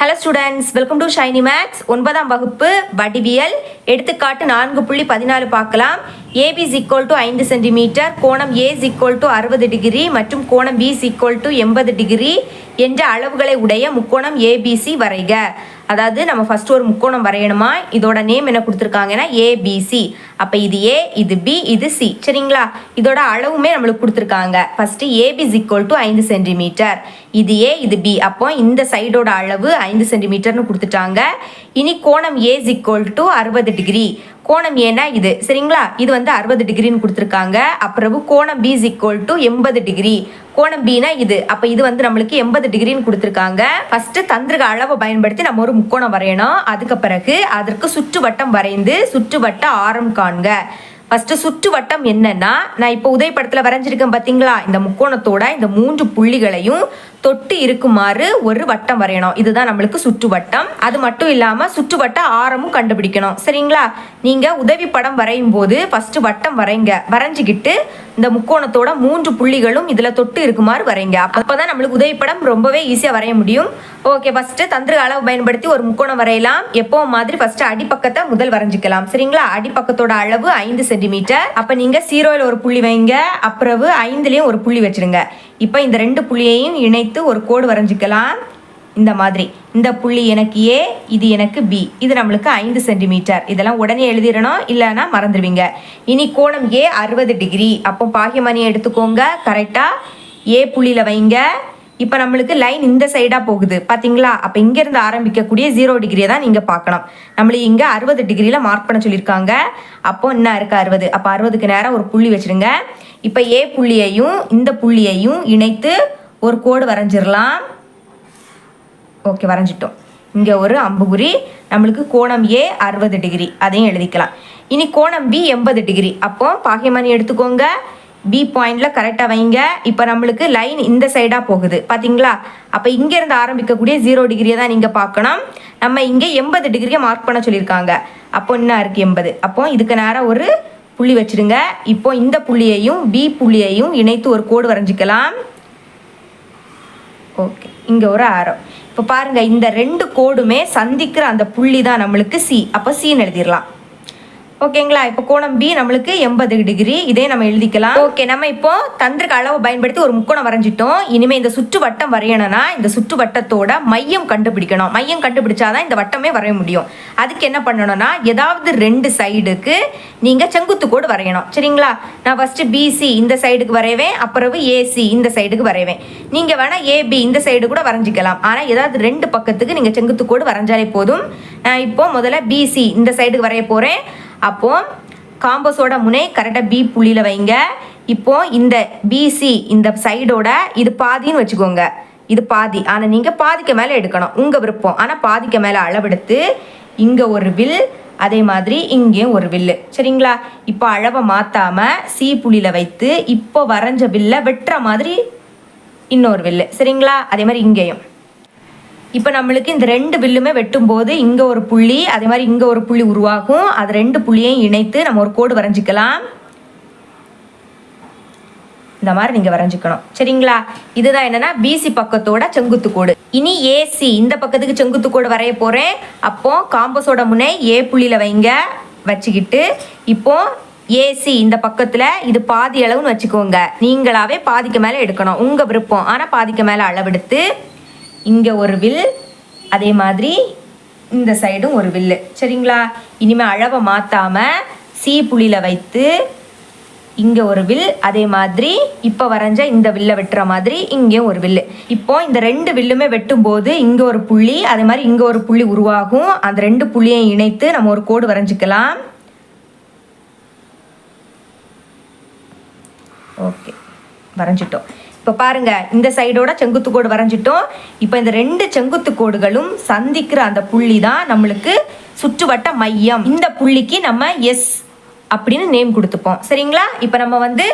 Hello students welcome to Shiny maths ஒன்பதாம் வகுப்பு வடிவியல். எடுத்துக்காட்டு நான்கு புள்ளி பதினாலு பார்க்கலாம். ஏபி ஈக்குவல் டு ஐந்து சென்டிமீட்டர் கோணம் ஏ ஈக்குவல் டு அறுபது டிகிரி மற்றும் கோணம் பி ஈக்குவல் டு எண்பது டிகிரி என்ற அளவுகளை உடைய முக்கோணம் ஏபிசி வரைக. அதாவது நம்ம ஃபஸ்ட்டு ஒரு முக்கோணம் வரையணுமா? இதோட நேம் என்ன கொடுத்துருக்காங்கன்னா ஏபிசி அப்போ இது ஏ இது பி இது சி சரிங்களா? இதோட அளவுமே நம்மளுக்கு கொடுத்துருக்காங்க. ஃபஸ்ட்டு ஏபி ஈக்குவல் டு ஐந்து சென்டிமீட்டர் இது ஏ இது பி அப்போ இந்த சைடோட அளவு ஐந்து சென்டிமீட்டர்னு கொடுத்துட்டாங்க. இனி கோணம் ஏ ஈக்குவல் டு அறுபது டிகிரி கோணம் ஏன்னா இது? சரிங்களா? இது வந்து அறுபது டிகிரின்னு கொடுத்துருக்காங்க. அப்புறம் கோணம் பி ஈக்குவல் டு எண்பது டிகிரி கோணம் பினா இது? அப்போ இது வந்து நம்மளுக்கு எண்பது டிகிரின்னு கொடுத்துருக்காங்க. ஃபர்ஸ்ட் தந்திரக அளவை பயன்படுத்தி நம்ம ஒரு முக்கோணம் வரையணும். அதுக்கு பிறகு அதற்கு சுற்றுவட்டம் வரைந்து சுற்றுவட்ட ஆரம் காண்க. ஃபர்ஸ்ட் சுற்றுவட்டம் என்னன்னா நான் இப்போ உதயப்படத்தில் வரைஞ்சிருக்கேன் பார்த்தீங்களா இந்த முக்கோணத்தோட இந்த மூன்று புள்ளிகளையும் தொட்டு இருக்குமாறு ஒரு வட்டம் வரையணும். இதுதான் நம்மளுக்கு சுற்றுவட்டம். அது மட்டும் இல்லாமல் சுற்றுவட்ட ஆரமும் கண்டுபிடிக்கணும். சரிங்களா? நீங்கள் உதவி படம் வரையும் போது ஃபஸ்ட்டு வட்டம் வரைங்க. வரைஞ்சிக்கிட்டு இந்த முக்கோணத்தோட மூன்று புள்ளிகளும் இதில் தொட்டு இருக்குமாறு வரைங்க. அப்போ தான் நம்மளுக்கு உதவி படம் ரொம்பவே ஈஸியாக வரைய முடியும். ஓகே ஃபஸ்ட்டு தந்திர அளவு பயன்படுத்தி ஒரு முக்கோணம் வரையலாம். எப்போ மாதிரி ஃபஸ்ட்டு அடிப்பக்கத்தை முதல் வரைஞ்சிக்கலாம். சரிங்களா? அடிப்பக்கத்தோட அளவு ஐந்து சென்டிமீட்டர். அப்போ நீங்கள் சீரோயில் ஒரு புள்ளி வைங்க. அப்புறவு ஐந்துலேயும் ஒரு புள்ளி வச்சிருங்க. இப்போ இந்த ரெண்டு புள்ளியையும் இணைத்து ஒரு கோடு வரைஞ்சிக்கலாம். இந்த மாதிரி. இந்த புள்ளி எனக்கு ஏ இது எனக்கு பி இது நம்மளுக்கு ஐந்து சென்டிமீட்டர். இதெல்லாம் உடனே எழுதிடணும் இல்லைன்னா மறந்துடுவீங்க. இனி கோணம் ஏ அறுபது டிகிரி. அப்போ பாகியமணியை எடுத்துக்கோங்க. கரெக்டாக ஏ புள்ளியில் வைங்க. இப்போ நம்மளுக்கு லைன் இந்த சைடாக போகுது. பார்த்தீங்களா அப்போ இங்கேருந்து ஆரம்பிக்கக்கூடிய ஜீரோ டிகிரியை தான் நீங்கள் பார்க்கணும். நம்மளுக்கு இங்கே அறுபது டிகிரியில் மார்க் பண்ண சொல்லியிருக்காங்க. அப்போ என்ன இருக்குது அறுபது? அப்போ அறுபதுக்கு நேரம் ஒரு புள்ளி வச்சுருங்க. இப்போ ஏ புள்ளியையும் இந்த புள்ளியையும் இணைத்து ஒரு கோடு வரைஞ்சிடலாம் ஓகே வரைஞ்சிட்டோம். இங்கே ஒரு அம்புகுறி நம்மளுக்கு கோணம் ஏ அறுபது டிகிரி அதையும் எழுதிக்கலாம். இனி கோணம் பி எண்பது டிகிரி. அப்போ பாகியமணி எடுத்துக்கோங்க. பி பாயிண்டில் கரெக்டாக வைங்க. இப்போ நம்மளுக்கு லைன் இந்த சைடாக போகுது. பார்த்தீங்களா அப்போ இங்கேருந்து ஆரம்பிக்கக்கூடிய ஜீரோ டிகிரியை தான் நீங்கள் பார்க்கணும். நம்ம இங்கே எண்பது டிகிரியை மார்க் பண்ண சொல்லியிருக்காங்க. அப்போ என்ன இருக்குது எண்பது? அப்போ இதுக்கு நேராக ஒரு புள்ளி வச்சுருங்க. இப்போ இந்த புள்ளியையும் பி புள்ளியையும் இணைத்து ஒரு கோடு வரைஞ்சிக்கலாம். ஓகே இங்கே ஒரு ஆரம் இப்போ பாருங்கள் இந்த ரெண்டு கோடுமே சந்திக்கிற அந்த புள்ளி தான் நம்மளுக்கு சி அப்போ சீன்னு எழுதிடலாம். ஓகேங்களா? இப்போ கோணம் பி நம்மளுக்கு எண்பது டிகிரி. இதே நம்ம எழுதிக்கலாம். ஓகே நம்ம இப்போ தந்திரக அளவு பயன்படுத்தி ஒரு முக்கோணம் வரைஞ்சிட்டோம். இனிமே இந்த சுற்று வட்டம் வரையணும்னா இந்த சுற்று வட்டத்தோட மையம் கண்டுபிடிக்கணும். மையம் கண்டுபிடிச்சாதான் இந்த வட்டமே வரைய முடியும். அதுக்கு என்ன பண்ணணும்னா ஏதாவது ரெண்டு சைடுக்கு நீங்கள் செங்குத்து கோடு வரையணும். சரிங்களா? நான் ஃபர்ஸ்ட் பிசி இந்த சைடுக்கு வரைவேன் அப்புறம் ஏசி இந்த சைடுக்கு வரைவேன். நீங்கள் வேணால் ஏபி இந்த சைடு கூட வரைஞ்சிக்கலாம். ஆனால் ஏதாவது ரெண்டு பக்கத்துக்கு நீங்கள் செங்குத்து கோடு வரைஞ்சாலே போதும். நான் இப்போ முதல்ல பிசி இந்த சைடுக்கு வரைய போகிறேன் அப்போ காம்பஸோட முனை கரெக்டாக பி புள்ளியில் வைங்க. இப்போ இந்த பிசி இந்த சைடோட இது பாதின்னு வச்சுக்கோங்க. இது பாதி. ஆனால் நீங்கள் பாதிக்க மேலே எடுக்கணும். உங்கள் விருப்பம். ஆனால் பாதிக்க மேலே அளவெடுத்து இங்கே ஒரு வில் அதே மாதிரி இங்கேயும் ஒரு வில்லு சரிங்களா? இப்போ அளவை மாற்றாமல் சி புள்ளியில் வைத்து இப்போ வரைஞ்ச வில்லை வெட்டுற மாதிரி இன்னொரு வில்லு சரிங்களா? அதே மாதிரி இங்கேயும். இப்போ நம்மளுக்கு இந்த ரெண்டு வில்லுமே வெட்டும் போது இங்கே ஒரு புள்ளி அதே மாதிரி இங்கே ஒரு புள்ளி உருவாகும். அது ரெண்டு புள்ளியையும் இணைத்து நம்ம ஒரு கோடு வரைஞ்சிக்கலாம். இந்த மாதிரி நீங்கள் வரைஞ்சிக்கணும். சரிங்களா? இதுதான் என்னன்னா பிசி பக்கத்தோட செங்குத்து கோடு. இனி ஏசி இந்த பக்கத்துக்கு செங்குத்து கோடு வரைய போகிறேன் அப்போ காம்பஸோட முனை ஏ புள்ளியில் வைங்க. வச்சுக்கிட்டு இப்போ ஏசி இந்த பக்கத்தில் இது பாதி அளவுன்னு வச்சுக்கோங்க. நீங்களாவே பாதிக்கு மேலே எடுக்கணும். உங்கள் விருப்பம். ஆனால் பாதிக்கு மேலே அளவெடுத்து இங்கே ஒரு வில் அதே மாதிரி இந்த சைடும் ஒரு வில்லு சரிங்களா? இனிமேல் அளவை மாற்றாமல் சி புள்ளியில் வைத்து இங்கே ஒரு வில் அதே மாதிரி இப்போ வரைஞ்ச இந்த வில்லை வெட்டுற மாதிரி இங்கேயும் ஒரு வில்லு இப்போ இந்த ரெண்டு வில்லுமே வெட்டும்போது இங்கே ஒரு புள்ளி அதே மாதிரி இங்கே ஒரு புள்ளி உருவாகும். அந்த ரெண்டு புள்ளியையும் இணைத்து நம்ம ஒரு கோடு வரைஞ்சிக்கலாம். ஓகே. வரைஞ்சிட்டோம். இப்போ பாருங்க இந்த சைடோட செங்குத்து கோடு வரைஞ்சிட்டோம். இப்போ இந்த ரெண்டு செங்குத்து கோடுகளும் சந்திக்கிற அந்த புள்ளி தான் நம்மளுக்கு சுற்றுவட்ட மையம். இந்த புள்ளிக்கு நம்ம எஸ் அப்படின்னு நேம் கொடுத்துப்போம். சரிங்களா? இப்போ நம்ம வந்து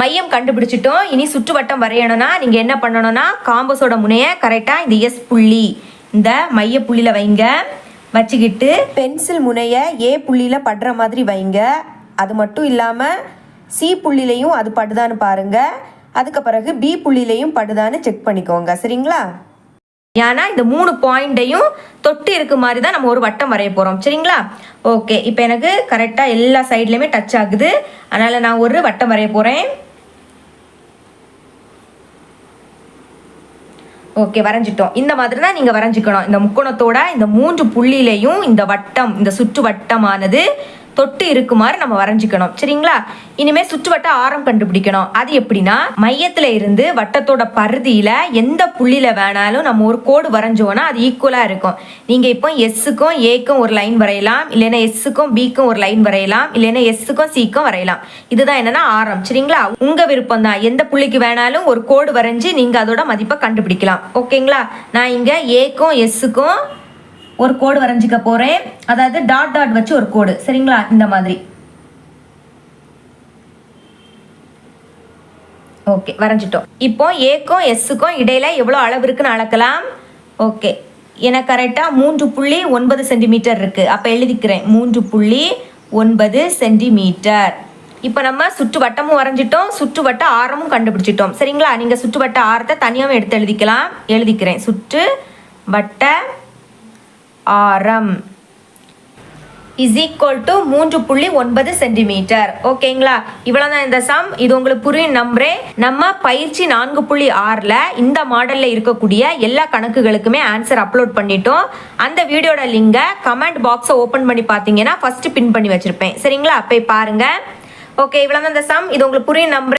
மையம் கண்டுபிடிச்சிட்டோம். இனி சுற்றுவட்டம் வரையணும்னா நீங்கள் என்ன பண்ணணும்னா காம்பஸோட முனையை கரெக்டாக இந்த எஸ் புள்ளி இந்த மைய புள்ளியில் வைங்க. வச்சுக்கிட்டு பென்சில் முனையை ஏ புள்ளியில் படுற மாதிரி வைங்க. அது மட்டும் இல்லாமல் சி புள்ளிலையும் அது படுதான்னு பாருங்கள் அதுக்கு பிறகு பி புள்ளிலையும் படுதான்னு செக் பண்ணிக்கோங்க சரிங்களா? ஏன்னா இந்த மூணு பாயிண்டையும் தொட்டு இருக்க மாதிரி தான் நம்ம ஒரு வட்டம் வரைய போகிறோம் சரிங்களா? ஓகே இப்போ எனக்கு கரெக்டாக எல்லா சைட்லேயுமே டச் ஆகுது. அதனால் நான் ஒரு வட்டம் வரைய போகிறேன் ஓகே வரைஞ்சிட்டோம். இந்த மாதிரி தான் நீங்கள் வரைஞ்சிக்கணும். இந்த முக்கோணத்தோட இந்த மூன்று புள்ளியிலையும் இந்த வட்டம் இந்த சுற்று வட்டமானது தொட்டு இருக்குமாறு நம்ம வரைஞ்சிக்கணும். சரிங்களா? இனிமே சுற்றுவட்ட ஆரம் கண்டுபிடிக்கணும். அது எப்படின்னா மையத்துல இருந்து வட்டத்தோட பருதியில எந்த புள்ளியில வேணாலும் நம்ம ஒரு கோடு வரைஞ்சோம்னா அது ஈக்குவலா இருக்கும். நீங்க இப்போ எஸ்ஸுக்கும் ஏக்கும் ஒரு லைன் வரையலாம். இல்லைன்னா எஸ்ஸுக்கும் பிக்கும் ஒரு லைன் வரையலாம். இல்லைன்னா எஸ்ஸுக்கும் சிக்கும் வரையலாம். இதுதான் என்னன்னா ஆரம். சரிங்களா? உங்க விருப்பம் தான் எந்த புள்ளிக்கு வேணாலும் ஒரு கோடு வரைஞ்சி நீங்க அதோட மதிப்பை கண்டுபிடிக்கலாம். ஓகேங்களா? நான் இங்க ஏக்கும் எஸ்ஸுக்கும் ஒரு கோடு வரைஞ்சிக்க போறேன். அதாவது டாட் டாட் வச்சு ஒரு கோடு. சரிங்களா? இந்த மாதிரி. ஓகே வரைஞ்சிட்டோம். இப்போ ஏக்கும் எஸ்ஸுக்கும் இடையில எவ்வளோ அளவு இருக்குன்னு அளக்கலாம்? ஓகே எனக்கு கரெக்டாக மூன்று புள்ளி ஒன்பது சென்டிமீட்டர் இருக்கு. அப்போ எழுதிக்கிறேன். மூன்று புள்ளி ஒன்பது சென்டிமீட்டர் இப்போ நம்ம சுற்று வட்டமும் வரைஞ்சிட்டோம். சுற்று வட்ட ஆரமும் கண்டுபிடிச்சிட்டோம். சரிங்களா? நீங்கள் சுற்றுவட்ட ஆரத்தை தனியாகவும் எடுத்து எழுதிக்கலாம். எழுதிக்கிறேன். சுற்று வட்ட ஆரம். இஸ் ஈக்குவல் டு மூன்று புள்ளி ஒன்பது சென்டிமீட்டர் ஓகேங்களா இவ்வளோதான் இந்த சம் இது உங்களுக்கு புரியும் நம்புறேன் நம்ம பயிற்சி நான்கு புள்ளி ஆறில் இந்த மாடலில் இருக்கக்கூடிய எல்லா கணக்குகளுக்குமே ஆன்சர் அப்லோட் பண்ணிட்டோம். அந்த வீடியோட லிங்கை கமெண்ட் பாக்ஸை ஓப்பன் பண்ணி பார்த்தீங்கன்னா ஃபர்ஸ்ட் பின் பண்ணி வச்சிருப்பேன். சரிங்களா? போய் பாருங்க. ஓகே இவ்வளோதான் இந்த சம் இது உங்களுக்கு புரியும் நம்புறேன்